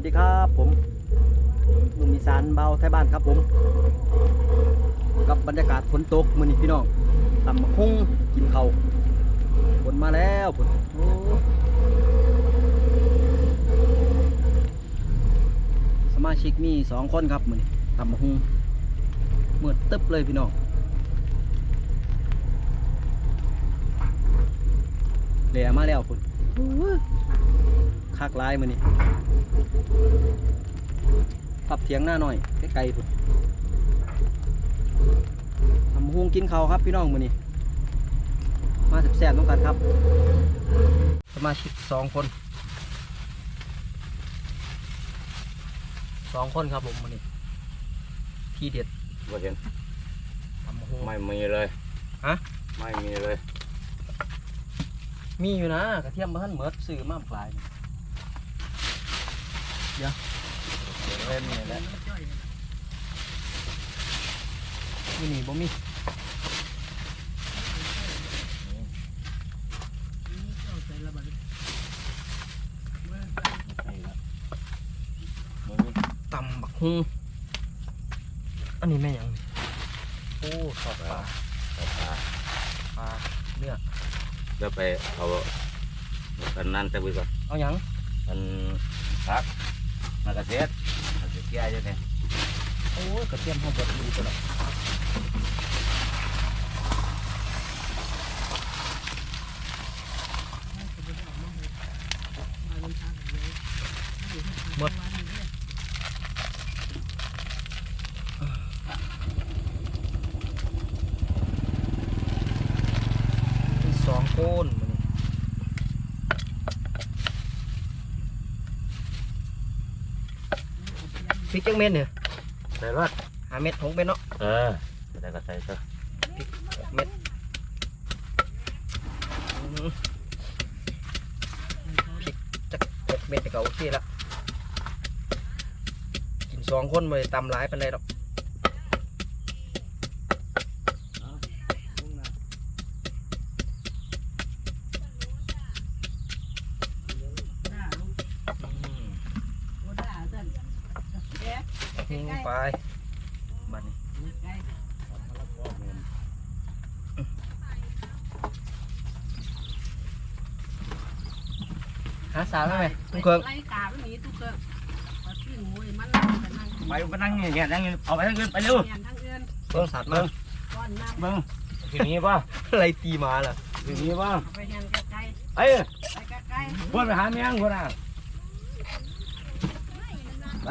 วัสดีครับผมหนุ่มอีสานเบาไทยบ้านครับผม กับบรรยากาศฝนตกมือนี้พี่น้องตำบักหุ่งกินเขาฝนมาแล้วฝนสมาชิกมีสองคนครับมือนี้ตำบักหุ่งมืดตึ๊บเลยพี่น้องเหล่มาแล้วฝนโอ้ คักหลายมื้อนี้ขับเถียงหน้าหน่อยไกลๆพุ่นทำหุงกินข้าวครับพี่น้องมือนี้มาแซ่บๆต้องกันครับ สมาชิกสองคนสองคนครับผมมือนี้ที่เด็ดว่าเห็นทำหุงไม่มีเลยฮะไม่มีเลย มีอยู่นะกระเทียมบ้านเหมือดซื้อมาปลายนี่ เดี๋ยวเดี๋ยวเล่นนี่แหละนี่นี่บ่มีใช่แล้วมึงตำบักฮุงอันนี้แม่หยังนี่โอ้ทอดปลาเอาปลาปลาเนื้อเดี๋ยวไปเอาอันนั้นแต่วิก่อนเอาหยังอันพัก มากระเทศมากระเทียมเนี่ยโอ้ยกระเทียมหอมบดดีตัวละหมดสองโคนมื้อนี้ พริกจังเม็ดเนี่ยใส่รถหาเม็ดหกเม็ดเนาะเออแต่ก็ใส่ซะหกเม็ดอืมพริกจักหกเม็ดแต่ก็โอเคละกินสองคนไม่ได้ตำหลายปานใดหรอกอืมทิ้งไปบัดนี้หา สาวได้ไหมลุงเคิงไล่กาไม่มีทุกเครื่องพอทิ้งมวยมันนั่งไปนั่งไปไปนั่งอย่างเงี้ยนั่งเอาไปทั้งคืนไปเร็วเงียนทั้งเงินเพิ่งสัตว์มาก้อนน้ำมึงทีนี้ป่ะอะไรตีมาล่ะทีนี้ป่ะเอาไปเงียนใกล้เอ้ยๆไปใกล้พวดไปหาเมียงพวดอะไป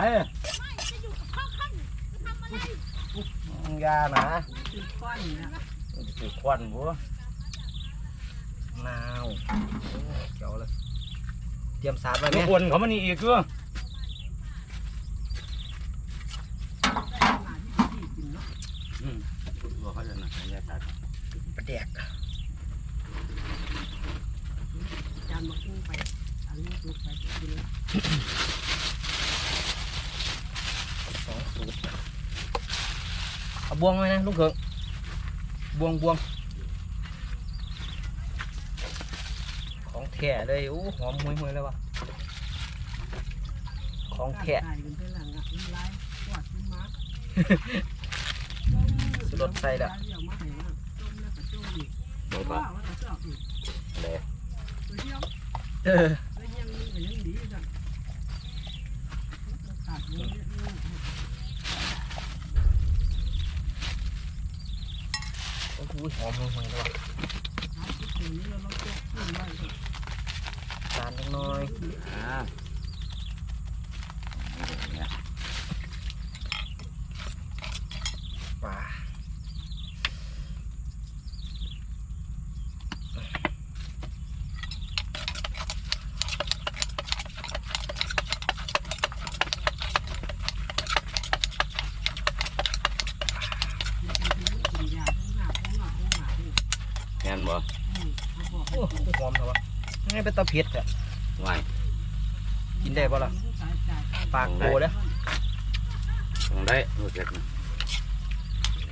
ยาหนาๆติดก้อนเนี่ยถือควันบัวนาวโอ้เกี่ยวเลย เตรียมสาดไว้ไหมทุกคนเขามันนี่อีกคือหนาที่ดีกินเนาะอืมบอกเขาจะหนักระยะตัดประแดกจานมาคุ้งไปอันนี้ลูกไปกินแล้วสองสูตรเอาบวงไว้นะลุงเขิงบวงบวง ของ แท้เลยอู้หอมห่วยๆเลยวะของแท้ตายกันไปหลังอะมันไล่ปวดมันมาสุดรสใส่ละเดี๋ยวมาให้ว่าต้มแล้วก็ต้มอีกบอกว่าว่าว่าจะชอบอีกเลยตัวเดียวเออแล้วยังมีก็ยังดีจังตัดมือเนี่ยโอ้โหหอมห่วยๆเลยวะ เอาที่ตรงนี้เราต้องขึ้นไว้ก่อนจานเล็กน้อยอ่าเนี่ยปลาแม่นบ่โอ้หอมเถอะวะ นี่เป็นตะเพียดอะไหวกินได้ปะล่ะปากโตเด้อต้องได้รู้สึกนะ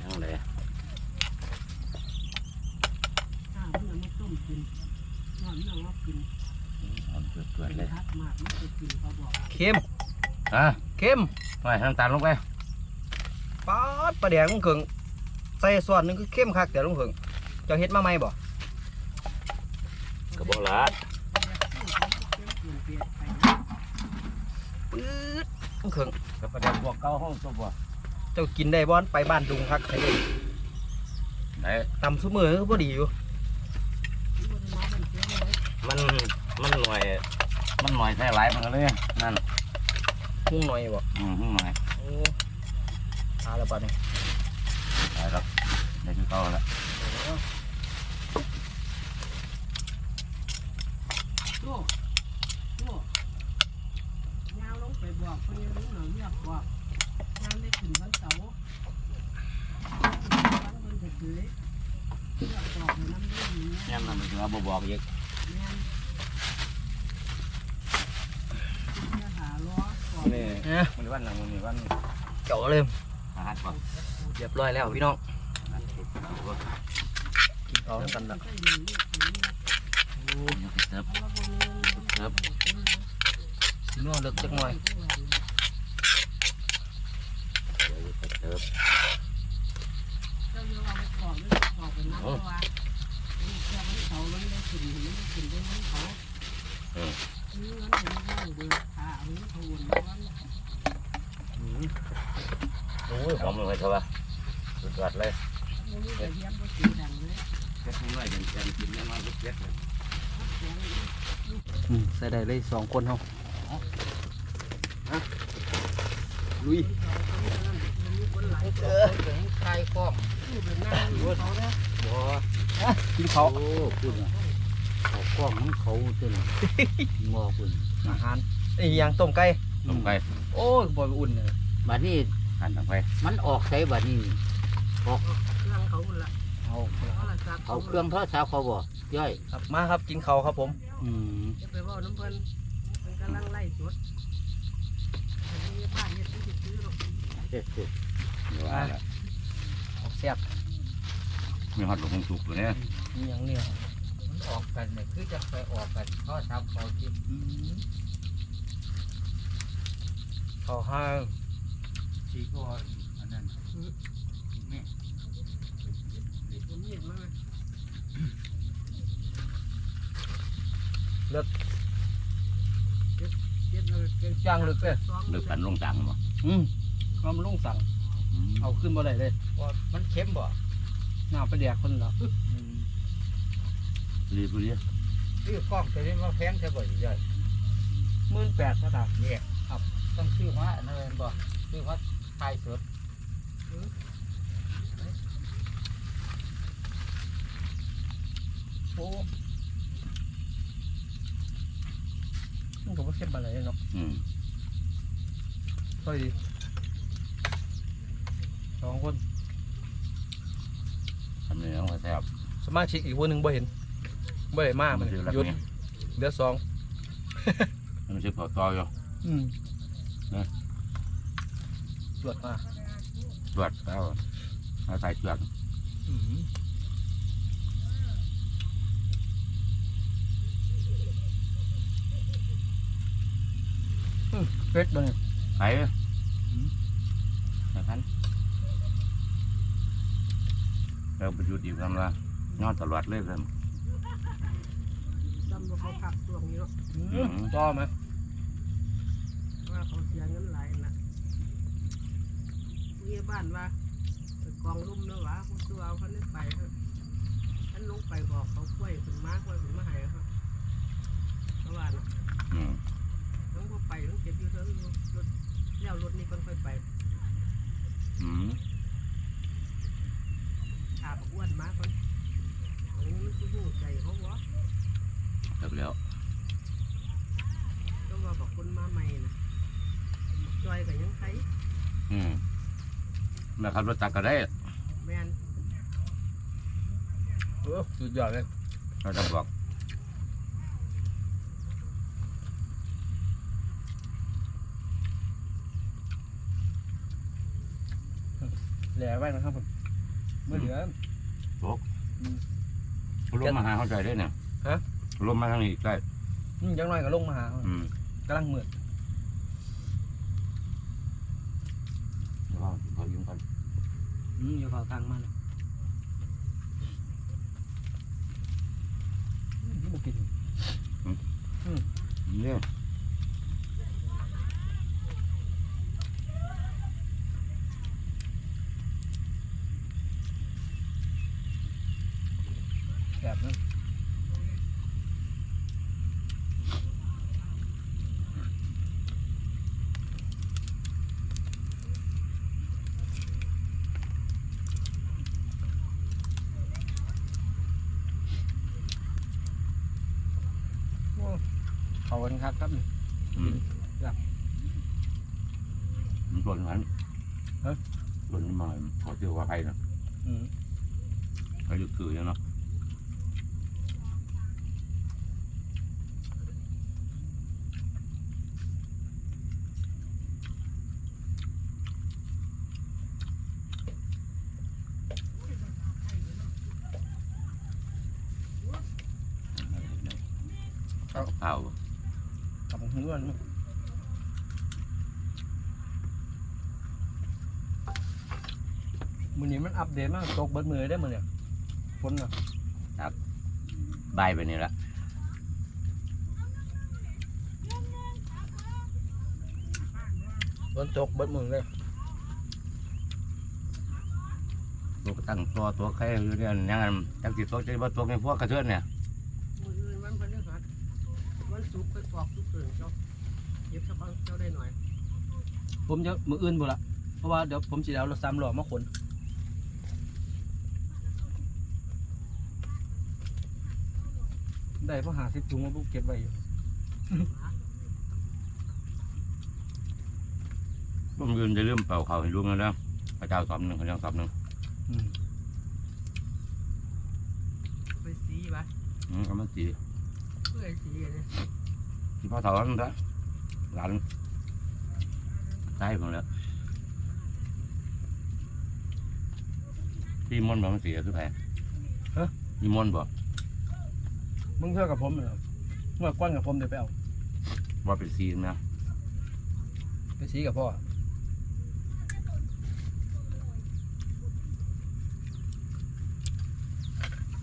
ต้องได้หอมเกิดๆเลยเค็มอะเข้มใส่น้ำตาลลงไปป๊าดปลาแดงลุงเขิงใส่ส่วนหนึงคือเข้มคักแต่ลุงเขิงเจ้าเฮ็ดมาใหม่บ่กระบอกละ ปื๊ดลุงเขิงกระประเดี๋ยวบวกเก้าห้องตัวบวกเจ้ากินได้บ่อนไปบ้านดุงคักใส่เลยไหนตำซุมื้อก็บ่ดีอยู่ มันมันหน่วยมันหน่วยใช่หลายมันก็เลยนั่นหุ้งหน่อยบ่อืมหน่วยโอ้ตายแล้วบัดนี้ใช่ครับได้คือเก้าแล้วโจ้ นนี่วันเจ้าเลยอาหารก่อนเรียบร้อยแล้วพี่น้องนั่นเองกินเอาทั้งกันละใส่หนึ่งลูกคนนี้โอ้เดี๋ยวไปเสิร์ฟเพราะว่าพวกนี้มันเสิร์ฟสินัวเลิกจักหน่อยเดี๋ย เขามันได้ขึ้นมันได้ขึ้นได้มันเขานี่มันเห็นเขาเดือดขาเอานี้เขาวนมาวันโอ้ยหอมเลยครับว่าสุดยอดเลยนี้แต่เยี่ยมก็สีดังเลยเจ็ดน้อยเดี๋ยวจะกินยังไงก็เจ็ดเลยอืมใส่ได้เลยสองคนเฮาฮะลุยมีคนหลายเออถึงคลายกล้องผู้เป็นนั่งอยู่เขาเนี่ยบ่กินเขา โอ้คุณอะเขาก ล้องของเขาเต้นงอคุณอาหารไอ้ยางต้มไก่ลงไปโอ้ยบ่อุ่นเลยบัดนี้หั่นลงไปมันออกใส่บัดนี้เครื่องเขาละเอาเขาละซักเขาเครื่องโทรศัพท์เขาบ่ย่อยครับมาครับกินเขาวครับผมอืมจะไปว่าน้ำเพิ่นมันกำลังไล่สดมีบ้านเนี่ยที่ซื้อหรอกเด็ดสุดเดี๋ยวว่าแล้วเอาแซ่บมีฮอตลงสุกตัวเนี้ยมีหยังเนี่ยมัน ออกกันเนี่ยคือจะไปออกกันโทรศัพท์เขาที่อืมเขาวห้างที่ก็อันนั้นแม่มันมีดมาเลิกเจ็ดเลยเจ็ดจ้างเลิกเลยเลือกปันลงจังมั้งอืมเอามาลุงสั่งเอาขึ้นบ่ได้เลยว่ามันเค็มบ่น้ำไปแดกคนละ อืมรีบรีบซื้อกล้องตัวนี้มาแพงใช่บ่ย่อยหมื่นแปดก็ตามเนี่ยครับต้องซื้อมาอันนั้นบ่ซื้อมาถ่ายสดโอ้มันก็บ่เข้มปานใดเนาะอืมพอดีสองคนทำเนื้อมาแซ่บสมาชิกอีกคนหนึ่งบ่เห็น บ่ได้มามันชื่ออะไรหยุดเนี่ยเหลือสองมันชื่อเผาตอยอยู่อืมนะตรวจมาตรวจแล้วเอาใส่ตรวจอืมอืมเป็ดบ่เนี่ยใส่ใส่พันเราไปหยุดอีกคำละนอนตลอดเลยครับ ซ้ำว่าเขาผักช่วงนี้เนาะอืมต่อไหมว่าเขาเสียเงินหลายนะมีบ้านว่าไปกองลุ่มเนาะวะคุณตัวเอาเขาได้ไปเถอะฉันลงไปบอกเขากล้วยถึงมากกล้วยถึงมาให้เขาเพราะว่าน่ะอืมต้องบ่ไปต้องเก็บอยู่เท่านั้นรถแล้วรถนี่คนค่อยไปอืมถาบอ้วนมากคนอันนี้มันคือหูใจเขาวะ จบแล้วก็ว่าบอกคนมาใหม่นะจอยกับยังไงอืมแม่ขับรถตักก็ได้แมนเออสุดยอดเลยเราจะบอกแหล่ไว้นะครับผมเมื่อเหลือลมมาหาเข้าใจได้เนี่ยฮะ ลมมาทางนี้ได้ยังน้อยก็ลงมาหาเขาอืกำลังมืดเดี๋ยวเรเขายิงกันอืมอยู่เขาทางมาเลย นครับครับอืมครับมันหล่นมันเอ้ย หล่นมาขอเจอว่าใครนะอืมอายุคือยังเนาะครับข้าว กับผมด้วยมั้งมือนี้มันอัปเดตมากตกเบิดมือได้มือเนี่ยฝนน่ะใบไปนี่ละฝนตกเบิดมือเลยตัวก็ตั้งตัวตัวใครอยู่เนี่ยยังไงจังสิตัวจะว่าตัวในพวกกระเทือนเนี่ย มืออื่นวันพฤหัสวันศุกร์ไปป อกทุกเสือเจ้าเย็บสักวันเจ้าได้หน่อยผมจะมืออื่นบ่ละเพราะว่าเดี๋ยวผมสิเอารถสามล้อมาขนได้เพราะหาสิบถุงมาปุ๊บเก็บไว้อยู่ผมยืนจะเริ่มเป่าเขาให้ลุงแล้วนะพระเจ้าสอบหนึ่งพระเจ้าสอบหนึ่งอืมไปสีปะอืมเอามาสีเพื่อสีเนี่ยที่ พ่อถอนนะหลานใช่ผมแล้วพี่มนต์บอกมันเสียคือแผลพี่มนต์บอกมึงเท่ากับผมเหรอเมื่อก้อนกับผมเดี๋ยวไปเอาว่าเป็นซีนนะไปสีกับพ่อ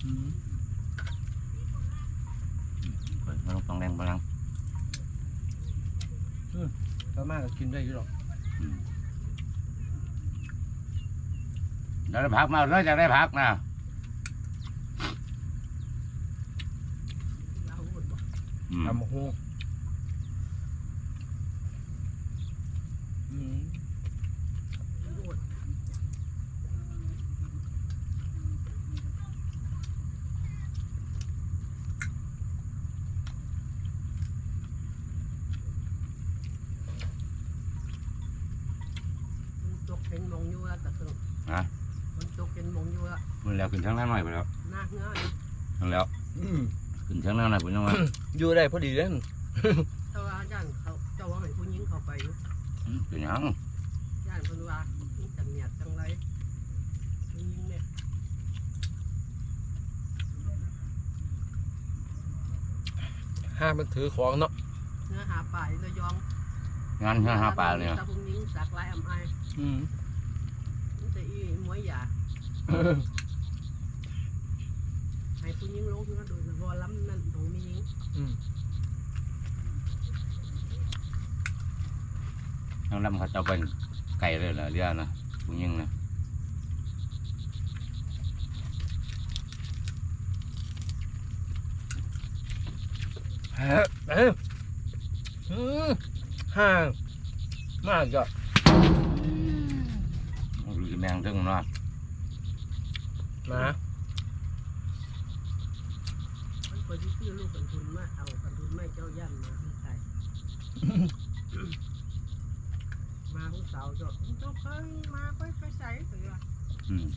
อืม เปิดมันต้องแรงพลัง ก็มากก็กินได้อยู่หรอกอืมได้พักมาเลยจะได้พักนะเอาหมดบ่อืม ทำโอ้โหอืม หมดมันตก เป็นมองอยู่แล้วแต่คือฮะมันตกเป็นมองอยู่แล้วมันแล้วขึ้นทั้งนั้นหน่อยไปแล้วหน้าเงาทั้งแล้วอืมขึ้นทั้งนั้นหน่อยผมยังว่าอยู่ได้พอดีเลยแต่ว่าย่านเขาเจ้าว่าให้ผู้หญิงเข้าไปอยู่อืมเป็นหยังย่านเพิ่นว่ามันจังเนียดจังไรผู้หญิงเนี่ยห้ามันถือของเนาะเนื้อหาป่าระยองงานเฮือหาปลาเนี่ยตาผู้หญิงสักลายอำไอายอืม มันจะอีมวยหยาให้ผู้หญิงลงเนื้อโดยเฉพาะล้ำนั่นของ มีหญิงอืมทั้งลำเขาจะเป็นไก่เลยเหรอเรียกนะผู้ยิงนะฮะเอ้ยอืมห้างมากจ้ะหรือแมงทึ่งเนาะมามันควรที่ซื้อลูกกันทุนมาเอากันทุนไม่เจ้าย่ำมาที่ไทยมาของสาวเจ้าเจ้าเคยมาไปไปใส่เสืออืม